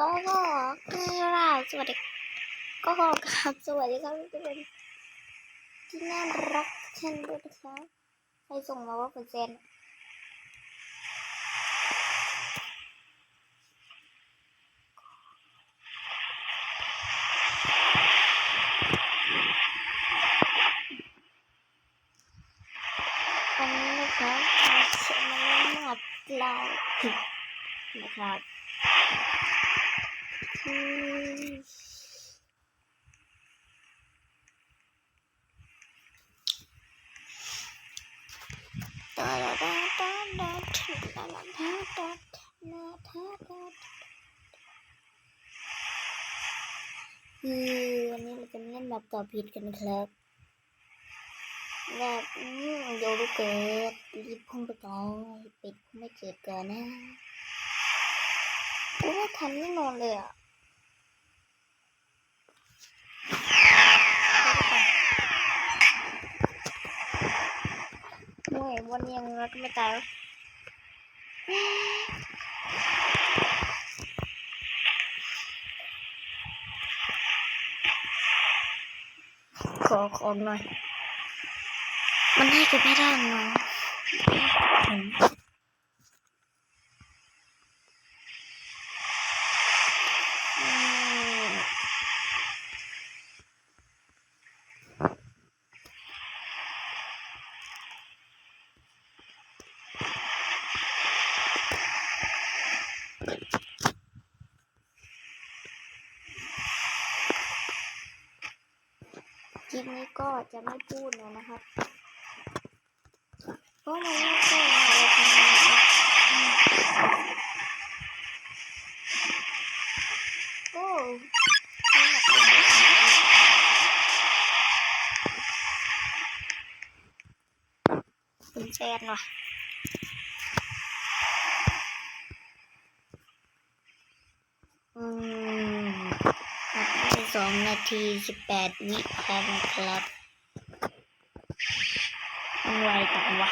ก็ก็ครับสวัสดีก็ครับสวัสดีครับทุกคนที่น่ารักเช่นเด้วยนะครับใครส่งมาว่าเปอร์เซ็นต์นนี้นะครับเราจะมาเล่นหมดลายผิดนะครับ คือวันนี้เราจะเล่นแบบตอบผิดกันครับแบบอืมโยลูกเกิดรีบพุ่งไปก่อนปิดพุ่งไม่เกิดก่อนนะโอ้ยทันไม่นอนเลยอะ โอ้ยวันนี้ยังก็ไม่ตายวะขอของหน่อย มันให้กูไม่ได้เนาะ ลิปนี้ก็จะไม่พูดแล้วนะครับเพราะมันไม่ใช่อะไรทำงานก็เป็นแฟนว่ะ อืมนับได้ สองนาทีสิบแปดวิแล้วครับมันไวจังวะ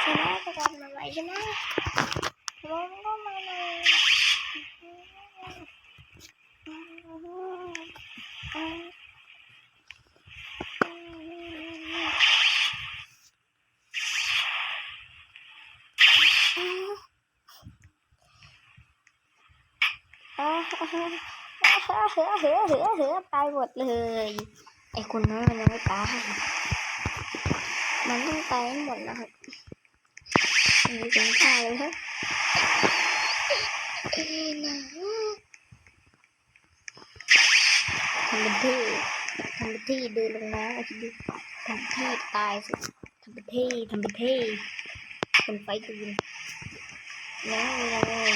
ใช่ไหมประกันมันไวใช่ไหมลงก็มาเลย เหอเหอเหอเหอตายหมดเลย ไอ้คนนั้นมันยังไม่ตาย มันต้องตายหมดแล้วครับมีคุณค่าเลยครับเอ้ยนะทำเป็นที่ทำเป็นที่เดินลงน้ำเอาคิดดูทำที่ตายสิทำเป็นที่ทำเป็นที่คนไฟคืนน้องเลย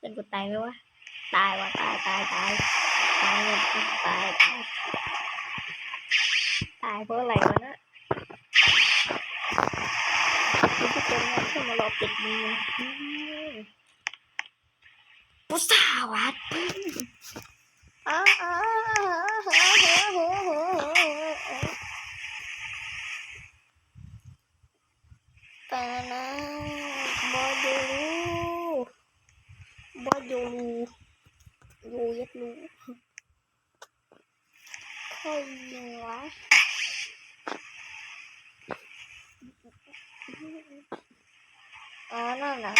เป็นกู ตายไหมวะ ตายว่ะตายตายตายตายตายตายตายเพราะอะไรวะนะคุณผู้ชมนะที่มารอปิดมืออืมผู้สาวัดอ้าวอ้าวไปนะบอดู บอดูยูยัดรู้ใครยิงวะอ๋อนั่นนะ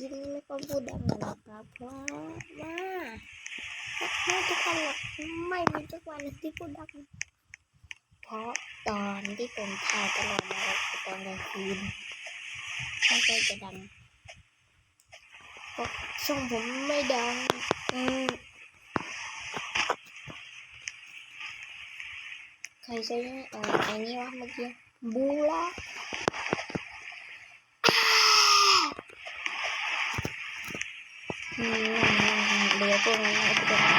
ยิงไม่ก็พูดดังนะครับเพราะว่าไม่ทุกคนหรอกไม่มีทุกวันที่พูดดังเพราะตอนที่ผมถ่ายตลอดมาคือตอนกลางคืน ไม่ค่จะดังเพราะช่องผมไม่ดัง อืมใครใช้เอ่ออ้นี่วะเมื่อกี้บูละอืมเหลือพวกนี้ไอ้พวก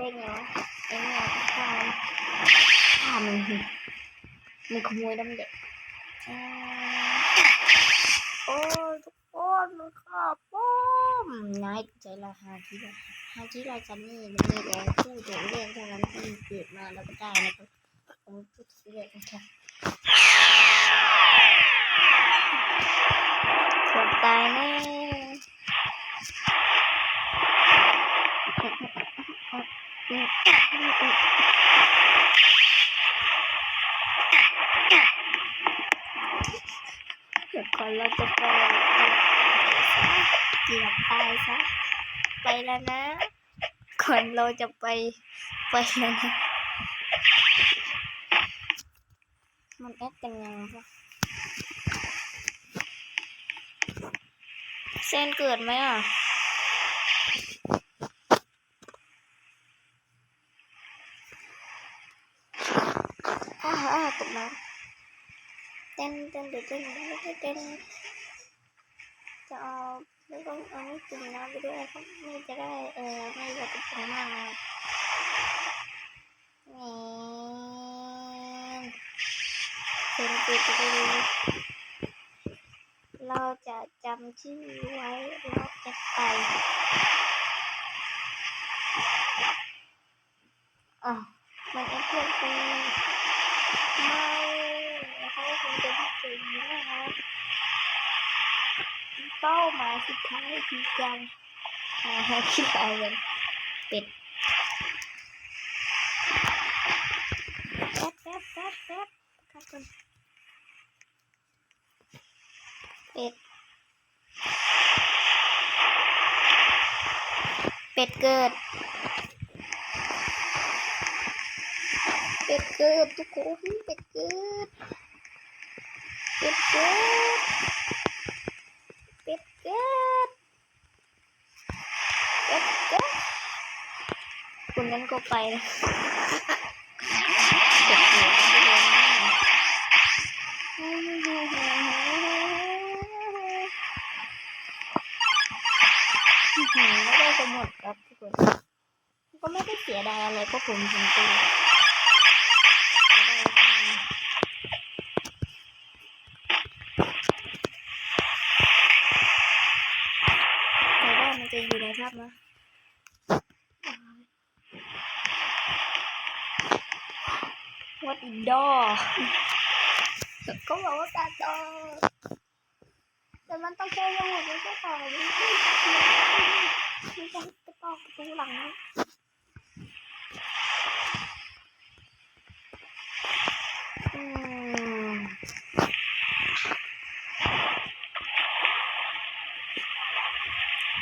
ไม่ตายได้ไงวะไอ้เนี่ยฆ่ามันฆ่ามันมันขโมยน้ำเด็กโอ้ยทุกคนมันฆ่าพ่อง่ายใจละหาที่ละหาที่ละจันนี่มันมีแล้วผู้เดียวเรื่องเท่านั้นที่เกิดมาแล้วก็ได้นะครับผมพูดเรื่องนะครับเกือบตายแน่ เราจะไปเกือบตายซะไปแล้วนะก่อนเราจะไปไปแล้วนะมันแอดกันยังวะเส้นเกิดไหมอะอ่าอ่าตกน้ำ ต้นเต้นเต้นเต้นเต้นเต้นจะเอาไม่ต้องเอาไม่กินน้ำไปด้วยครับไม่จะได้เออไม่จะติดตรงมากนะแหมเซ็นปิดไปเลยเราจะจำชื่อไว้แล้วจะไปอะมันเอ็กเพื่อนกู ไม่เขาคงจะเก่งนะครับเป้าหมาย สุดท้ายคือการหาหาคิดเอาเงินเป็ดแป๊บแป๊บแป๊บแป๊บครับคุณเป็ด เป็ดเกิด เป็ดเกิดทุกคนเป็ดเกิดเป็ดเกิด เป็ดเกิด เป็ดเกิดคุณ นั้นก็ไปนะเป็ดเกิดทุกคนไม่ได้จะหมดครับทุกคนก็ไม่ได้เสียดายอะไรเพราะผมจริงทำแต่ว่ามันจะอยู่ในภาพนะ วัดอินดอก็บอกว่าการดอแต่มันต้องใช้ระบบมันก็ต่อมันก็มันจะไปต่อประตูหลัง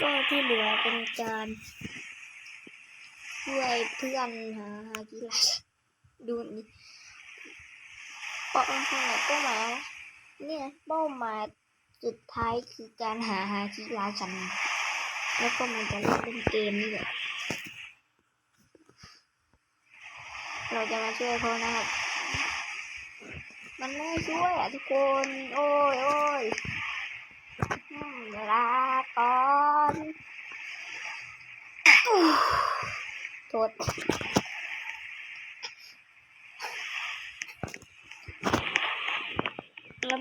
ก็ที่เหลือเป็นการช่วยเพื่อนหาหากีฬา ดูนี่เป้าหมายเป้าหมายเนี่ยเป้าหมายสุดท้ายคือการหาหากีฬากันแล้วก็มันจะเล่นเล่นเกมนี่แหละเราจะมาช่วยเขานะครับ มันไม่ช่วยอะทุกคน โอ้ยโอ้ยลาก่อนโทษ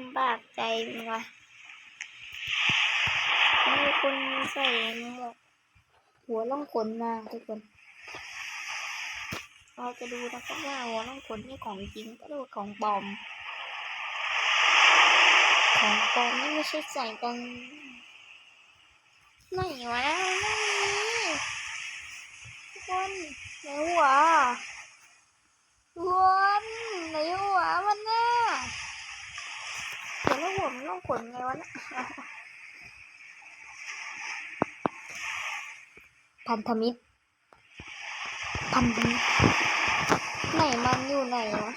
ำบากใจมึงวะมีคนใส่หมวกหัวล่องขนมาทุกคน เราจะดูนะครับว่าหัวล่องขนนี่ของจริงก็ดูของปลอม ของปลอมนี่ไม่ใช่ใส่กันไหนวะไม่มีทุกคนไหนหัวทุกคนไหนหัวมันน่ะเดี๋ย แล้วหัวมันต้องขนไงวะน่ะพันธมิตรพันธมิตรไหนมันอยู่ไหนวะ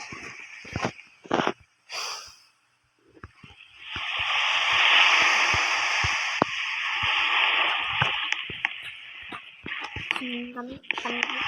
พันธมิตร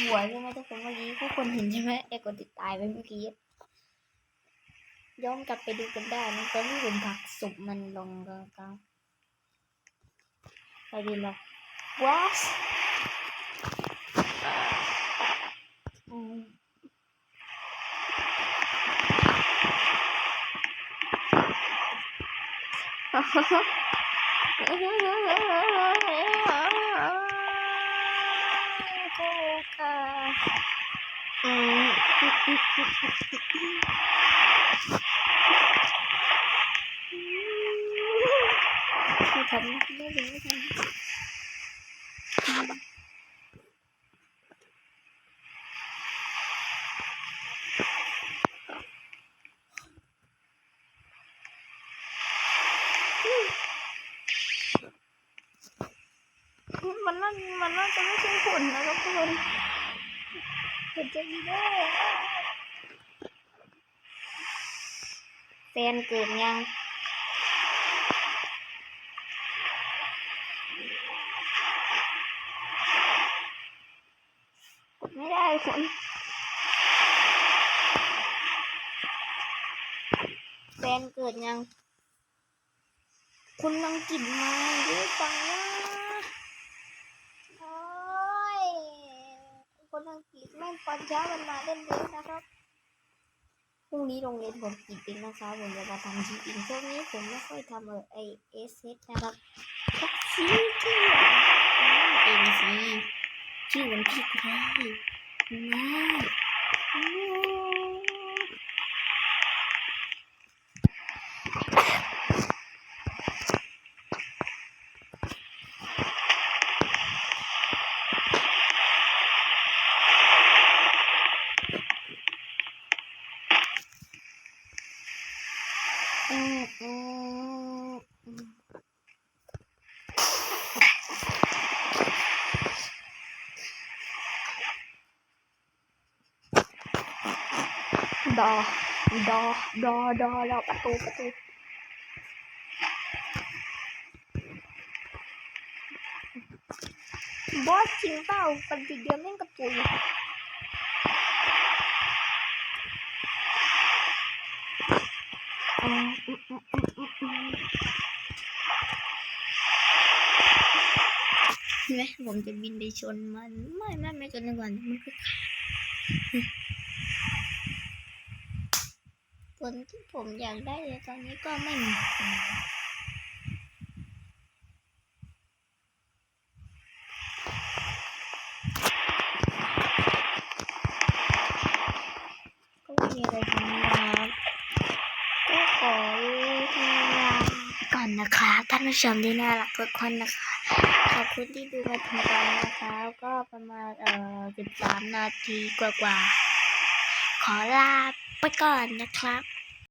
หัวใช่ไหมทุกคนเมื่อกี้ทุกคนเห็นใช่ไหมไอ้กดติดตายไปเมื่อกี้ย้อนกลับไปดูกันได้นะตอนที่ผมผักศพมันลงกลางๆไปดีละว้าสอืม โกกาอืม ไม่ทำไม่ได้ไม่ทำมันน่ามันน่าจะไม่ใช่ผลนะครับทุกคน ผลจดีได้แฟนเกิดยังกดไม่ได้คุณแฟนเกิดยัง คุณลังกินมาเยอะจังวะโอ้ยคน อังกฤษแม่ตอนเช้ามันมาเล่นเยอะนะครับพรุ่งนี้โรงเรียนผมปิดเองนะคะผมจะมาทำชีอินช่วงนี้ผมไม่ค่อยทำเออไอเอสเนะครับทักซี่ที่เอ็นซีชื่อมันผิดไปนะโอ้อืมอืมอืม ดอดอดอดอดอประตูประตูบอสจริงเปล่าปันติเดียวแม่งกระตุยอืมอืมอืมอืมอืมอืมเห็นไห มผมจะบินไปชนมัน ไม่ไม่ไม่ชนก่อนมันคือขาผลที่ผมอยากได้ตอนนี้ก็ไม่มีก็มีอะไรทำนะครับก็ขอลาก่อนนะคะท่านผู้ชมที่น่ารักทุกคนนะคะ อบคุณที่ดูมาถึงตอนนี้นะคะก็ประมาณเอ่อสิบสามนาทีกว่าๆ ขอลาไปก่อนนะครับ